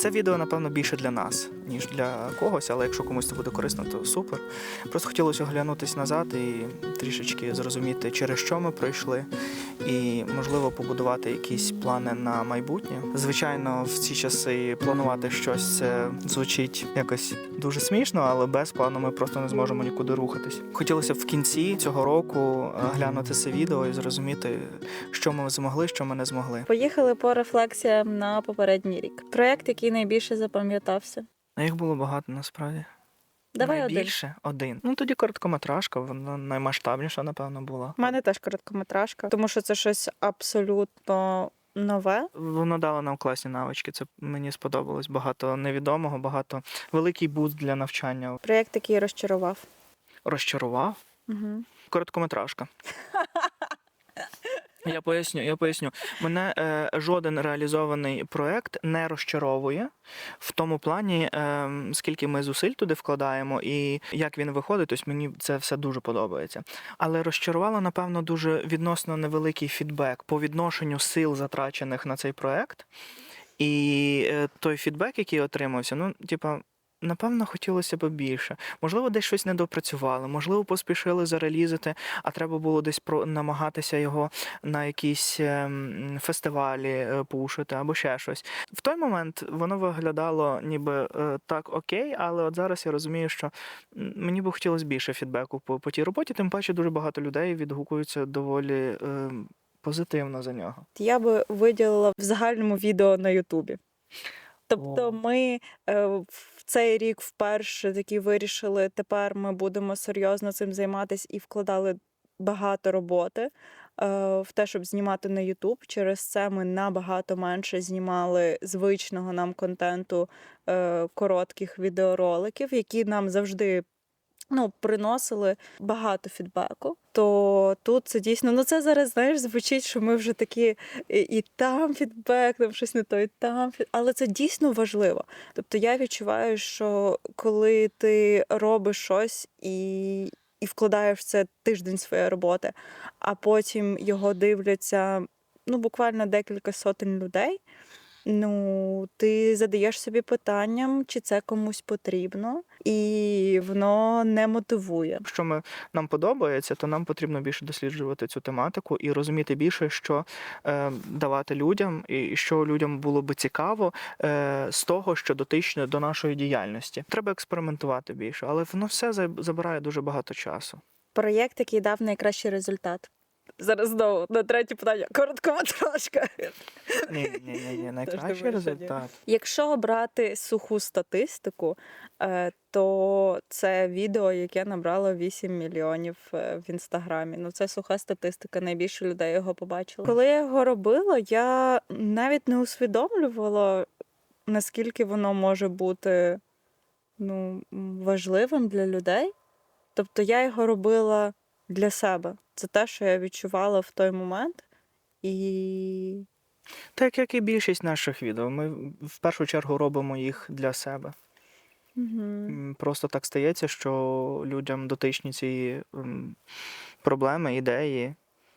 Це відео, напевно, більше для нас, ніж для когось, але якщо комусь це буде корисно, то супер. Просто хотілося оглянутися назад і трішечки зрозуміти, через що ми пройшли, і, можливо, побудувати якісь плани на майбутнє. Звичайно, в ці часи планувати щось це звучить якось дуже смішно, але без плану ми просто не зможемо нікуди рухатись. Хотілося б в кінці цього року е, глянути це відео і зрозуміти, що ми змогли, що ми не змогли. Поїхали по рефлексіям на попередній рік. Проєкт, який найбільше запам'ятався. Їх було багато насправді. Давай один. Найбільше один. Ну тоді короткометражка, вона наймасштабніша, напевно, була. У мене теж короткометражка, тому що це щось абсолютно нове. Воно дало нам класні навички. Це мені сподобалось. Багато невідомого, багато великий буст для навчання. Проєкт, який розчарував. Розчарував. Угу. Короткометражка. Я поясню, я поясню. Мене е, жоден реалізований проект не розчаровує в тому плані, е, скільки ми зусиль туди вкладаємо і як він виходить. Ось мені це все дуже подобається. Але розчарувало, напевно, дуже відносно невеликий фідбек по відношенню сил, затрачених на цей проект. І е, той фідбек, який отримався, ну, типа. Напевно, хотілося б більше. Можливо, десь щось недопрацювали, можливо, поспішили зарелізити, а треба було десь про намагатися його на якісь ем, фестивалі е, пушити або ще щось. В той момент воно виглядало ніби е, так окей, але от зараз я розумію, що мені б хотілося більше фідбеку по, по тій роботі, тим паче дуже багато людей відгукуються доволі ем, позитивно за нього. Я би виділила в загальному відео на Ютубі. Тобто, О. ми е, в цей рік вперше такі вирішили, тепер ми будемо серйозно цим займатися і вкладали багато роботи е, в те, щоб знімати на Ютуб. Через це ми набагато менше знімали звичного нам контенту е, коротких відеороликів, які нам завжди. Ну, приносили багато фідбеку, то тут це дійсно, ну це зараз знаєш, звучить, що ми вже такі і, і там фідбек, там щось не то, і там але це дійсно важливо. Тобто я відчуваю, що коли ти робиш щось і, і вкладаєш в це тиждень своєї роботи, а потім його дивляться ну, буквально декілька сотень людей. Ну, ти задаєш собі питанням, чи це комусь потрібно, і воно не мотивує. Якщо ми нам подобається, то нам потрібно більше досліджувати цю тематику і розуміти більше, що е, давати людям, і що людям було би цікаво е, з того, що дотичне до нашої діяльності. Треба експериментувати більше, але воно все забирає дуже багато часу. Проєкт, який дав найкращий результат. Зараз знову на третє питання. Короткометражка. Ні, ні, ні, ні, найкращий результат. Якщо брати суху статистику, е, то це відео, яке набрало 8 мільйонів е, в інстаграмі. Ну це суха статистика. Найбільше людей його побачило. Коли я його робила, я навіть не усвідомлювала, наскільки воно може бути ну, важливим для людей. Тобто я його робила для себе. Це те, що я відчувала в той момент. І Так як і більшість наших відео, ми в першу чергу робимо їх для себе. М, Просто так стається, що людям дотичні ці проблеми, ідеї,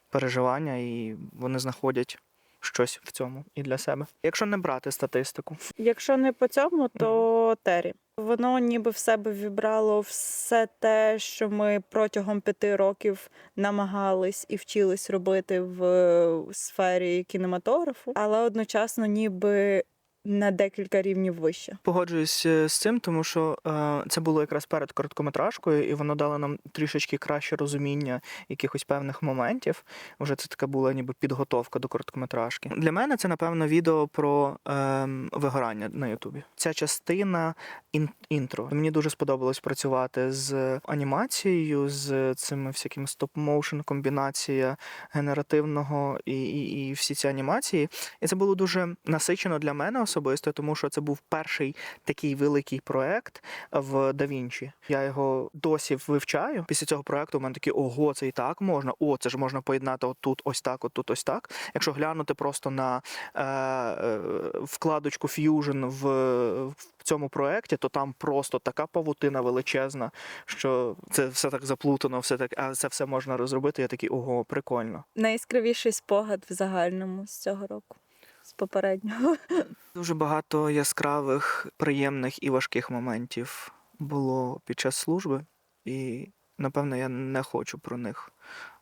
переживання, і вони знаходять щось в цьому і для себе. Якщо не брати статистику, Якщо не по цьому, то Тері. Воно ніби в себе вібрало все те, що ми протягом п'яти років намагались і вчились робити в сфері кінематографу, але одночасно ніби на декілька рівнів вище. погоджуюсь е, з цим, тому що е, це було якраз перед короткометражкою, і воно дало нам трішечки краще розуміння якихось певних моментів. Вже це така була ніби підготовка до короткометражки. Для мене це, напевно, відео про е, вигорання на Ютубі. Ця частина ін- інтро. Мені дуже сподобалось працювати з анімацією, з цими всякими стоп-моушен, комбінація генеративного і, і, і всі ці анімації. І це було дуже насичено для мене особисто, тому що це був перший такий великий проект в DaVinci. Я його досі вивчаю. Після цього проекту у мене такі ого, це і так можна. О, це ж можна поєднати отут, ось так, отут, ось так. Якщо глянути просто на е, е, вкладочку Fusion в, в цьому проекті, то там просто така павутина величезна, що це все так заплутано, все так, а це все можна розробити. Я такий ого, прикольно. Найяскравіший спогад в загальному з цього року. З попереднього. Дуже багато яскравих, приємних і важких моментів було під час служби, і напевно я не хочу про них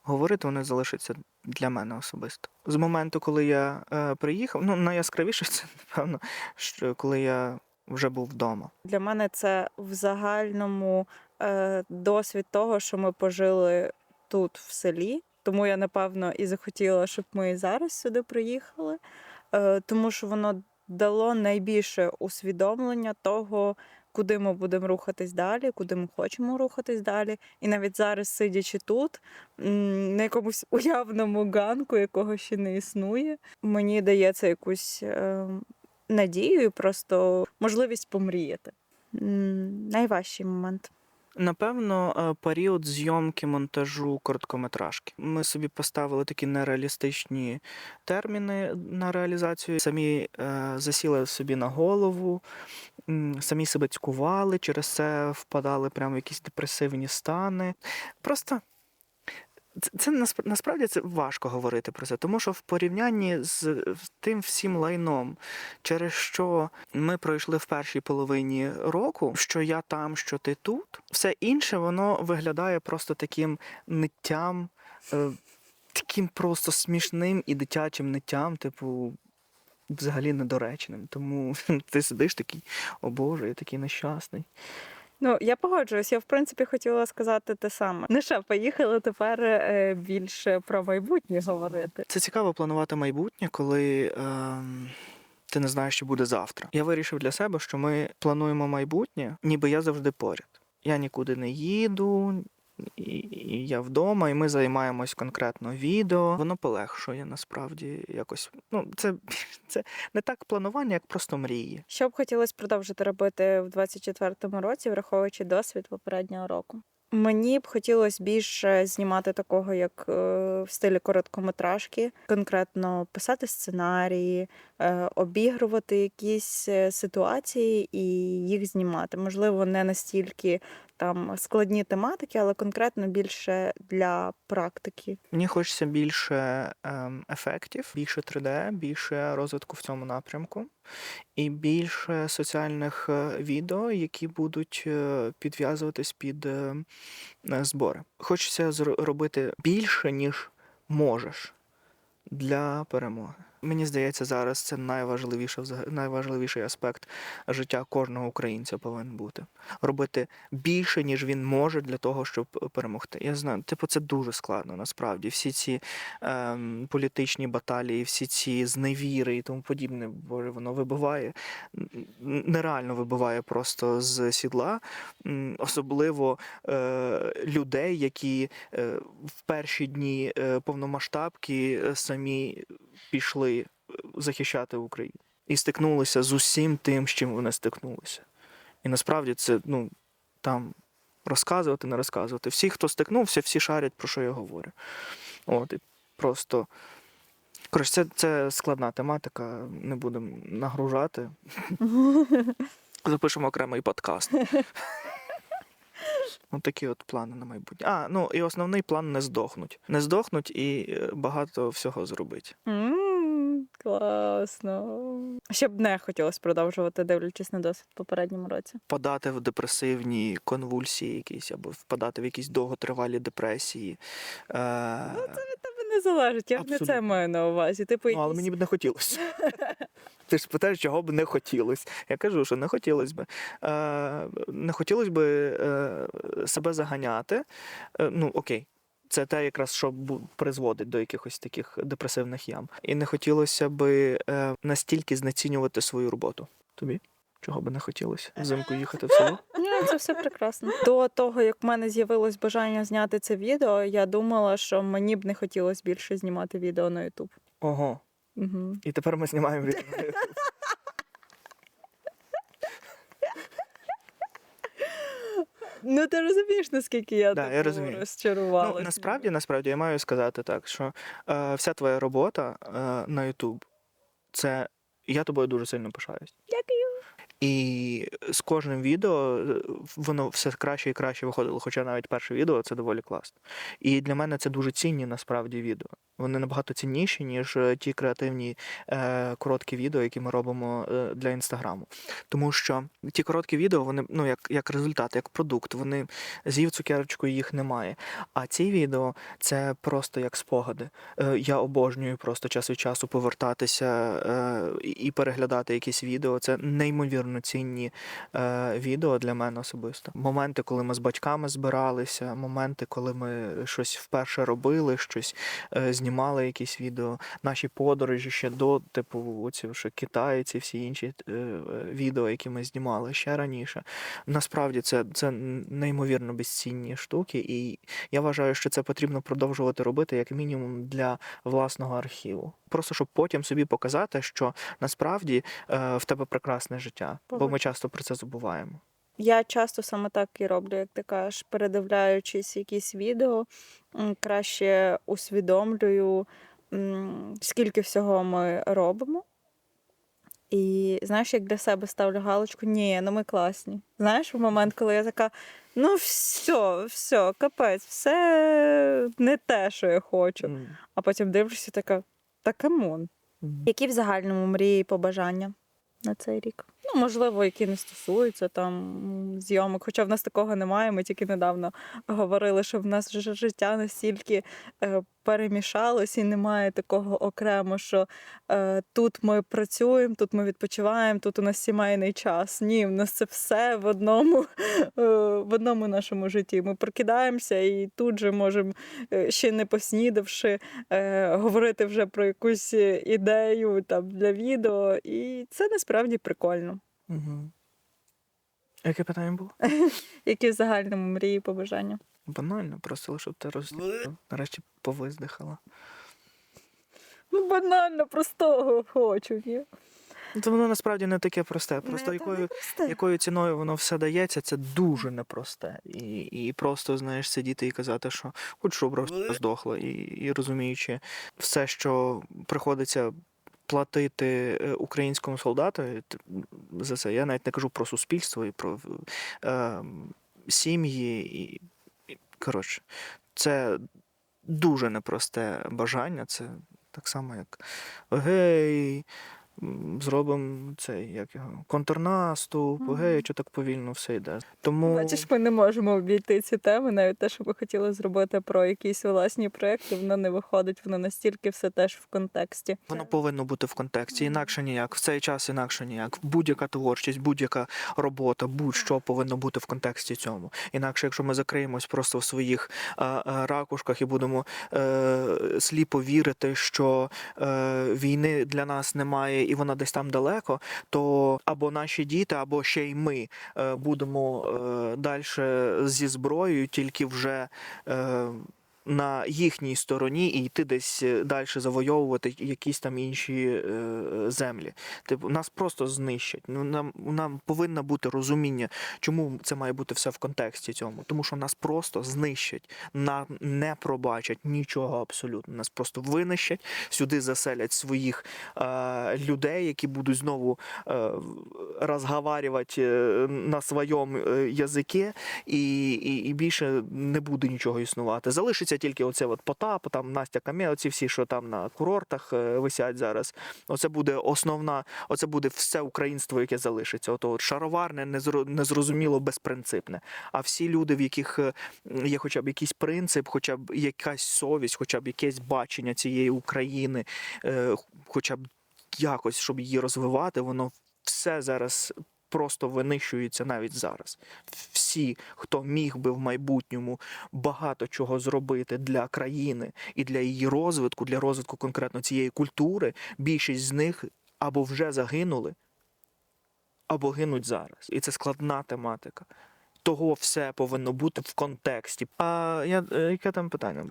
говорити. Вони залишаться для мене особисто. З моменту, коли я е, приїхав, ну найяскравіше це напевно, що коли я вже був вдома. Для мене це в загальному е, досвід того, що ми пожили тут, в селі. Тому я, напевно, і захотіла, щоб ми зараз сюди приїхали, тому що воно дало найбільше усвідомлення того, куди ми будемо рухатись далі, куди ми хочемо рухатись далі. І навіть зараз, сидячи тут, на якомусь уявному ганку, якого ще не існує, мені дається якусь е, надію просто можливість помріяти. Найважчий момент. Напевно, е, період зйомки монтажу короткометражки. Ми собі поставили такі нереалістичні терміни на реалізацію. Самі е, засіли собі на голову, самі себе цькували, через це впадали прямо в якісь депресивні стани. Просто це, насправді це важко говорити про це, тому що в порівнянні з з тим всім лайном, через що ми пройшли в першій половині року, що я там, що ти тут, все інше воно виглядає просто таким ниттям, е, таким просто смішним і дитячим ниттям, типу. Взагалі недоречним. Тому ти сидиш такий, о Боже, я такий нещасний. Ну, я погоджуюсь. Я в принципі хотіла сказати те саме. Не ще поїхали тепер е, більше про майбутнє говорити. Це цікаво планувати майбутнє, коли Е... ти не знаєш, що буде завтра. Я вирішив для себе, що ми плануємо майбутнє, ніби я завжди поряд. Я нікуди не їду, і, я вдома, і ми займаємось конкретно відео. Воно полегшує насправді якось. Ну, це, це не так планування, як просто мрії. Що б хотілося продовжити робити в 24-му році, враховуючи досвід попереднього року? Мені б хотілося більше знімати такого, як е, в стилі короткометражки, конкретно писати сценарії, е, обігрувати якісь е, ситуації і їх знімати. Можливо, не настільки там складні тематики, але конкретно більше для практики. Мені хочеться більше ем, ефектів, більше 3D, більше розвитку в цьому напрямку, і більше соціальних е, відео, які будуть е, підв'язуватись під е, збори. Хочеться зро- робити більше, ніж можеш для перемоги. Мені здається, зараз це найважливіше, найважливіший аспект життя кожного українця повинен бути. Робити більше, ніж він може для того, щоб перемогти. Я знаю, типу, це дуже складно насправді. Всі ці ем, політичні баталії, всі ці зневіри і тому подібне, боже, воно вибиває нереально вибиває просто з сідла, особливо е, людей, які е, в перші дні е, повномасштабки е, самі пішли е, захищати Україну і стикнулися з усім тим, з чим вони стикнулися. І насправді це ну там розказувати, не розказувати. Всі, хто стикнувся, всі шарять, про що я говорю. От, і просто. Коротше, це, це складна тематика, не будемо нагружати. Запишемо окремий подкаст. Ось такі от плани на майбутнє. А, ну і основний план не здохнуть. Не здохнуть і е, багато всього зробити. Класно. Що б не хотілося продовжувати, дивлячись на досвід в попередньому році. Впадати в депресивні конвульсії якісь, або впадати в якісь довготривалі депресії. Е, Тебе не залежить, я б не це маю на увазі. Типу, Ну, але мені б не хотілося. Ти ж питаєш, чого б не хотілося. Я кажу, що не хотілося б. Е, не хотілося б е, себе заганяти. Е, ну, окей. Це те, якраз що призводить до якихось таких депресивних ям. І не хотілося б е, настільки знецінювати свою роботу. Тобі? Чого би не хотілося? Взимку їхати в село? Ні, це все прекрасно. До того, як в мене з'явилось бажання зняти це відео, я думала, що мені б не хотілося більше знімати відео на YouTube. Ого. Угу. І тепер ми знімаємо відео. Ну ти розумієш, наскільки я, Да, я розумію. розчарувалася. Ну, насправді, насправді, я маю сказати так, що е, вся твоя робота е, на YouTube це я тобою дуже сильно пишаюсь. Дякую. І з кожним відео е, воно все краще і краще виходило. Хоча навіть перше відео це доволі класно. І для мене це дуже цінні насправді відео. Вони набагато цінніші, ніж е, ті креативні е, короткі відео, які ми робимо е, для інстаграму. Тому що ті короткі відео, вони ну як, як результат, як продукт, вони з'їв цукерочку, їх немає. А ці відео це просто як спогади. Е, я обожнюю просто час від часу повертатися е, і- і переглядати якісь відео. Це неймовірно цінні е, відео для мене особисто. Моменти, коли ми з батьками збиралися, моменти, коли ми щось вперше робили, щось е, знімали, якісь відео, наші подорожі ще до, типу, оці вже Китай, ці всі інші е, е, відео, які ми знімали ще раніше. Насправді це, це неймовірно безцінні штуки, і я вважаю, що це потрібно продовжувати робити як мінімум для власного архіву. Просто щоб потім собі показати, що насправді е, в тебе прекрасне життя, бо ми часто про це забуваємо. Я часто саме так і роблю, як ти кажеш, передивляючись якісь відео, краще усвідомлюю, скільки всього ми робимо. І знаєш, як для себе ставлю галочку, ні, ну ми класні. Знаєш, в момент, коли я така, ну все, все, капець, все не те, що я хочу. М, А потім дивлюся, така, та камон. м. Які в загальному мрії і побажання на цей рік? Ну, можливо, які не стосуються там зйомок, хоча в нас такого немає. Ми тільки недавно говорили, що в нас життя настільки е, перемішалось і немає такого окремо, що е, тут ми працюємо, тут ми відпочиваємо, тут у нас сімейний час. Ні, в нас це все в одному, е, в одному нашому житті. Ми прокидаємося і тут же можемо, е, ще не поснідавши, е, говорити вже про якусь е, ідею там для відео, і це насправді прикольно. Мгм. Яке питання було? Які в загальному мрії і побажання? Банально, просто щоб ти роз... нарешті повиздихала. Ну, банально, простого хочу. Ні? То воно насправді не таке просте. Просто Не, якою, просте. якою ціною воно все дається, це дуже непросте. І, і просто, знаєш, сидіти і казати, що хоч щоб просто здохла, і, і розуміючи все, що приходиться платити е, українському солдату за це. Я навіть не кажу про суспільство і про е, сім'ї. І, коротше, це дуже непросте бажання. Це так само, як гей, зробимо цей, як його, контрнаступ, гей, що так повільно все йде. Тому Бачиш, ми не можемо обійти ці теми, навіть те, що ми хотіли зробити про якісь власні проекти, воно не виходить, воно настільки все теж в контексті. воно повинно бути в контексті, інакше ніяк. В цей час інакше ніяк. Будь-яка творчість, будь-яка робота, будь-що повинно бути в контексті цьому. Інакше, якщо ми закриємось просто в своїх а, а, ракушках і будемо е, сліпо вірити, що е, війни для нас немає і вона десь там далеко, то або наші діти, або ще й ми е, будемо е, далі зі зброєю, тільки вже. Е, на їхній стороні і йти десь далі завойовувати якісь там інші е, землі. Типу, нас просто знищать. Ну нам, нам повинно бути розуміння, чому це має бути все в контексті цьому. Тому що нас просто знищать, нам не пробачать нічого абсолютно. Нас просто винищать, сюди заселять своїх е, людей, які будуть знову е, розговарювати е, на своєму е, язикі, і, і, і більше не буде нічого існувати. Залишиться тільки оце от Потап, там Настя Кам'я, оці всі, що там на курортах е, висять зараз. Оце буде основна, оце буде все українство, яке залишиться. От шароварне, незрозуміло, безпринципне. А всі люди, в яких е, є хоча б якийсь принцип, хоча б якась совість, хоча б якесь бачення цієї України, е, хоча б якось, щоб її розвивати, воно все зараз просто винищується навіть зараз. Всі, хто міг би в майбутньому багато чого зробити для країни і для її розвитку, для розвитку конкретно цієї культури, більшість з них або вже загинули, або гинуть зараз. І це складна тематика. Того все повинно бути в контексті. А я, е, яке там питання?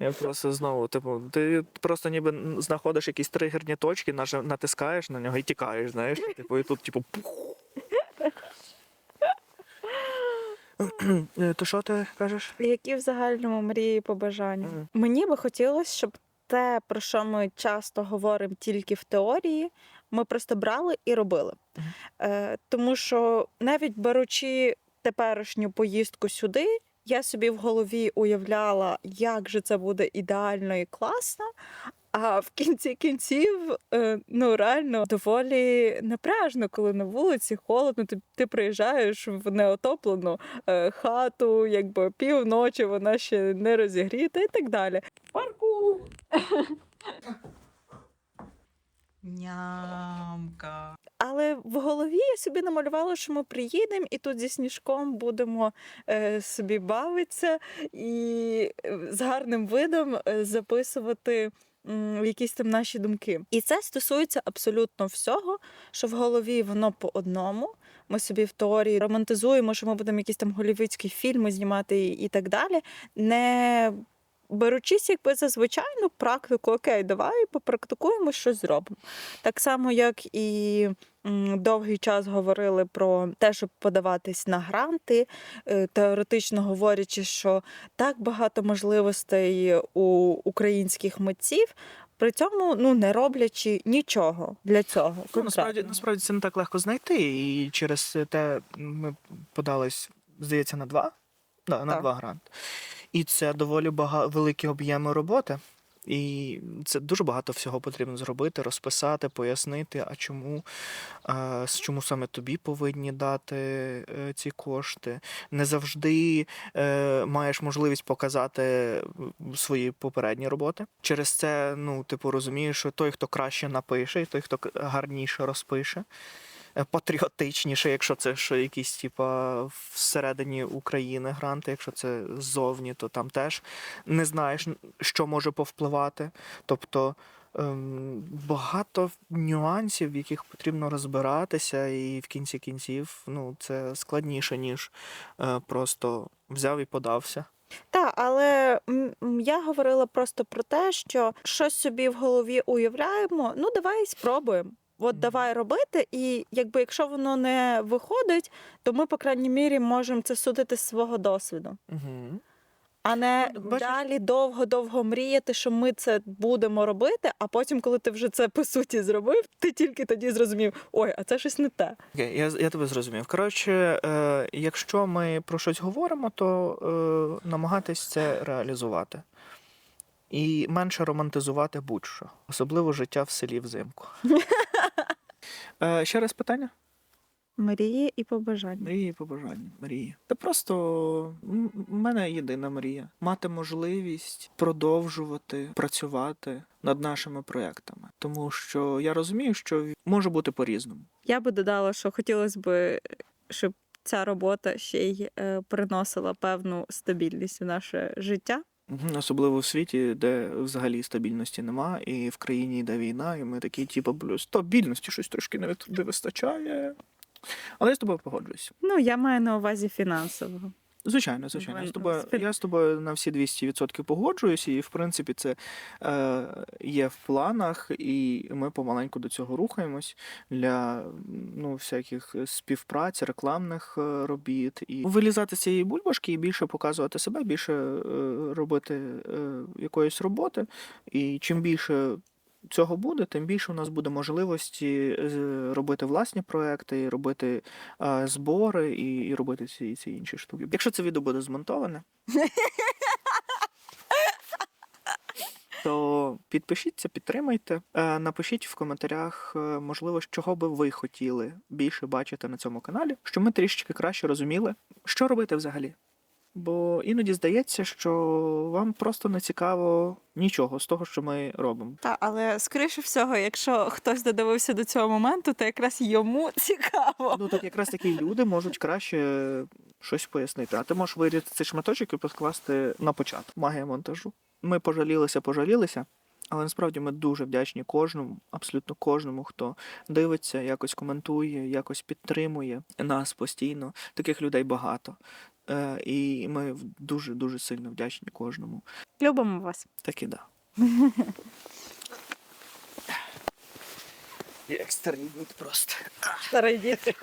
Я просто знову, типу, ти просто ніби знаходиш якісь тригерні точки, натискаєш на нього і тікаєш, знаєш. Типу, і тут, типу, пух. То що ти кажеш? Які в загальному мрії і побажання? Mm. Мені би хотілося, щоб те, про що ми часто говоримо тільки в теорії, ми просто брали і робили. Mm. Е, тому що навіть беручи теперішню поїздку сюди, я собі в голові уявляла, як же це буде ідеально і класно. А в кінці кінців, е, ну реально доволі напряжно, коли на вулиці холодно. Ти, ти приїжджаєш в неотоплену е, хату, якби півночі вона ще не розігріта і так далі. Парку! Нямка. Але в голові я собі намалювала, що ми приїдемо і тут зі сніжком будемо е, собі бавитися і е, з гарним видом е, записувати якісь там наші думки. І це стосується абсолютно всього, що в голові воно по одному. Ми собі в теорії романтизуємо, що ми будемо якісь там голівудські фільми знімати і, так далі. Не беручись якби за звичайну практику, окей, давай попрактикуємо, щось зробимо. Так само, як і довгий час говорили про те, щоб подаватись на гранти, е, теоретично говорячи, що так багато можливостей у українських митців. При цьому ну не роблячи нічого для цього. Ну, насправді, насправді це не так легко знайти, і через те ми подались, здається, на два. Да, на Так. два гранти. І це доволі бага... великі об'єми роботи. І це дуже багато всього потрібно зробити, розписати, пояснити, а чому, чому саме тобі повинні дати е, ці кошти. Не завжди е, маєш можливість показати свої попередні роботи. Через це, ну, типу, розумієш, що той, хто краще напише, і той, хто гарніше розпише, патріотичніше, якщо це що якісь, типа, всередині України гранти, якщо це ззовні, то там теж не знаєш, що може повпливати. Тобто. ем, Багато нюансів, в яких потрібно розбиратися, і в кінці кінців ну, це складніше, ніж е, просто взяв і подався. Так, але я говорила просто про те, що щось собі в голові уявляємо. Ну, давай спробуємо. От давай робити, і якби якщо воно не виходить, то ми, по крайній мірі, можемо це судити з свого досвіду, Угу. а не бачиш- далі довго-довго мріяти, що ми це будемо робити. А потім, коли ти вже це по суті зробив, ти тільки тоді зрозумів: ой, а це щось не те. Окей, я, я тебе зрозумів. Коротше, е, якщо ми про щось говоримо, то е, намагатись це реалізувати. І менше романтизувати будь-що, особливо життя в селі взимку. Е, ще раз питання? Мрії і побажання. Мрії і побажання. Мрії. Та просто в мене єдина мрія мати можливість продовжувати працювати над нашими проектами. Тому що я розумію, що може бути по-різному. Я би додала, що хотілося б, щоб ця робота ще й е, приносила певну стабільність у наше життя. Особливо в світі, де взагалі стабільності нема, і в країні йде війна, і ми такі, типу, блю, стабільності щось трошки не вистачає. Але я з тобою погоджуюсь. Ну, я маю на увазі фінансового. Звичайно, звичайно. Я з тобою, я з тобою на всі 200% погоджуюсь, і в принципі це е, є в планах, і ми помаленьку до цього рухаємось для ну, всяких співпраць, рекламних е, робіт, і вилізати з цієї бульбашки і більше показувати себе, більше е, робити е, якоїсь роботи. І чим більше цього буде, тим більше у нас буде можливості е, робити власні проекти, робити е, збори і, і робити ці, ці інші штуки. Якщо це відео буде змонтоване, то підпишіться, підтримайте. Е, Напишіть в коментарях, е, можливо, чого би ви хотіли більше бачити на цьому каналі, щоб ми трішечки краще розуміли, що робити взагалі. Бо іноді здається, що вам просто не цікаво нічого з того, що ми робимо. Та, але скоріше всього, якщо хтось додивився до цього моменту, то якраз йому цікаво. Ну так якраз такі люди можуть краще щось пояснити. А ти можеш вирізати цей шматочок і підкласти на початок. Магія монтажу. Ми пожалілися, пожалілися. Але насправді ми дуже вдячні кожному, абсолютно кожному, хто дивиться, якось коментує, якось підтримує нас постійно. Таких людей багато. Е, і ми дуже дуже сильно вдячні кожному. Любимо вас. Так і да. Екстреній просто. Старий дід.